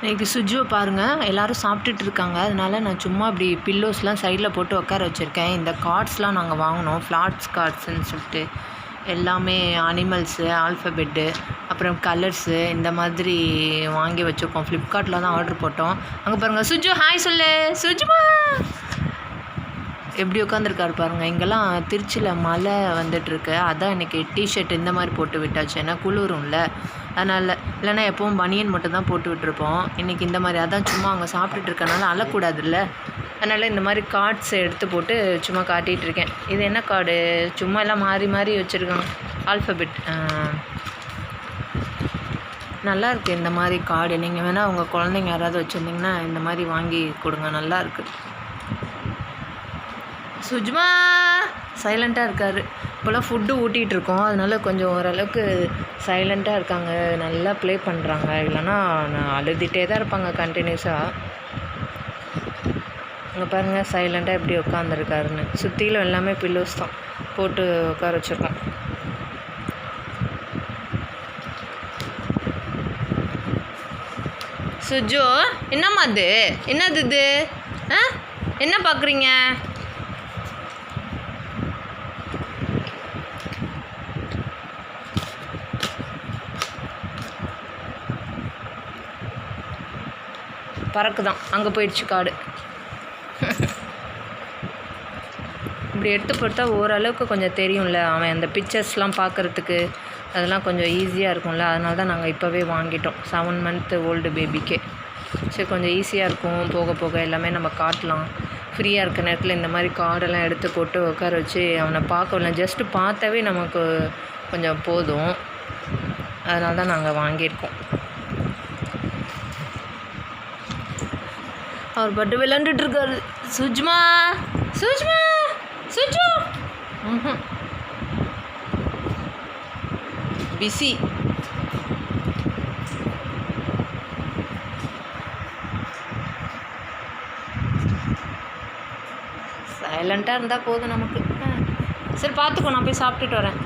இன்றைக்கி சுஜுவை பாருங்கள் எல்லோரும் சாப்பிட்டுட்டு இருக்காங்க. அதனால் நான் சும்மா அப்படி பில்லோஸ்லாம் சைடில் போட்டு உட்கார வச்சுருக்கேன். இந்த கார்ட்ஸ்லாம் நாங்கள் வாங்கினோம். ஃப்ளாட்ஸ் கார்ட்ஸ்ன்னு சொல்லிட்டு. எல்லாமே அனிமல்ஸு ஆல்ஃபபெட்டு அப்புறம் கலர்ஸு இந்த மாதிரி வாங்கி வச்சுருக்கோம். ஃப்ளிப்கார்ட்டில் தான் ஆர்டர் போட்டோம். அங்கே பாருங்கள் சுஜு ஹாய் சொல்லு. சுஜுமா! எப்படி உட்காந்துருக்காரு பாருங்க. இங்கெல்லாம் திருச்சியில் மழை வந்துட்டுருக்கு. அதான் இன்றைக்கி டிஷர்ட் இந்த மாதிரி போட்டு விட்டாச்சு. ஏன்னா குளிரும்ல அதனால் இல்லைன்னா எப்பவும் பனியன் மட்டும் தான் போட்டு விட்டுருப்போம். இன்றைக்கி இந்த மாதிரி அதான் சும்மா அவங்க சாப்பிட்டுட்டு இருக்கனால அழக்கூடாதுல்ல. அதனால் இந்த மாதிரி கார்ட்ஸ் எடுத்து போட்டு சும்மா காட்டிகிட்டு இருக்கேன். இது என்ன கார்டு சும்மா எல்லாம் மாறி மாறி வச்சுருக்காங்க. ஆல்ஃபபெட் நல்லா இருக்குது இந்த மாதிரி கார்டு நீங்கள் வேணால் உங்கள் குழந்தைங்க யாராவது வச்சுருந்தீங்கன்னா இந்த மாதிரி வாங்கி கொடுங்க. நல்லா இருக்குது சுஜ்மா சைலண்ட்டாக இருக்கார். இப்போல்லாம் ஃபுட்டு ஊட்டிகிட்டு இருக்கோம். அதனால கொஞ்சம் ஓரளவுக்கு சைலண்ட்டாக இருக்காங்க. நல்லா ப்ளே பண்ணுறாங்க இல்லைன்னா நான் அழுதுகிட்டே தான் இருப்பாங்க கண்டினியூஸாக அங்கே பாருங்கள் சைலண்ட்டாக எப்படி உட்காந்துருக்காருன்னு சுற்றிலும் எல்லாமே பில்லோஸ் தான் போட்டு உட்கார வச்சுருக்கோம். சுஜோ என்னம்மா இது? என்னது இது? ஆ? என்ன பார்க்குறீங்க பறக்குதான். அங்கே போயிடுச்சு காடு. இப்படி எடுத்து போட்டா ஓரளவுக்கு கொஞ்சம் தெரியும்ல அவன் அந்த பிக்சர்ஸ்லாம் பார்க்குறதுக்கு அதெல்லாம் கொஞ்சம் ஈஸியாக இருக்கும்ல. அதனால தான் நாங்கள் இப்போவே வாங்கிட்டோம். செவன் மந்த்து ஓல்டு பேபிக்கே சரி கொஞ்சம் ஈஸியாக இருக்கும். போக போக எல்லாமே நம்ம காட்டலாம். ஃப்ரீயாக இருக்க நேரத்தில் இந்த மாதிரி கார்டெல்லாம் எடுத்து போட்டு உட்கார வச்சு அவனை பார்க்கல ஜஸ்ட்டு பார்த்தாவே நமக்கு கொஞ்சம் போதும். அதனால தான் நாங்கள் வாங்கியிருக்கோம். அவர் பட்டு விளாண்டுட்டு இருக்காரு சுஜ்மா சுஜ்மா. சுஜு பிஸி. சைலண்ட்டாக இருந்தால் போதும் நமக்கு. ஆ. சரி பார்த்துக்கோ நான் போய் சாப்பிட்டுட்டு வரேன்.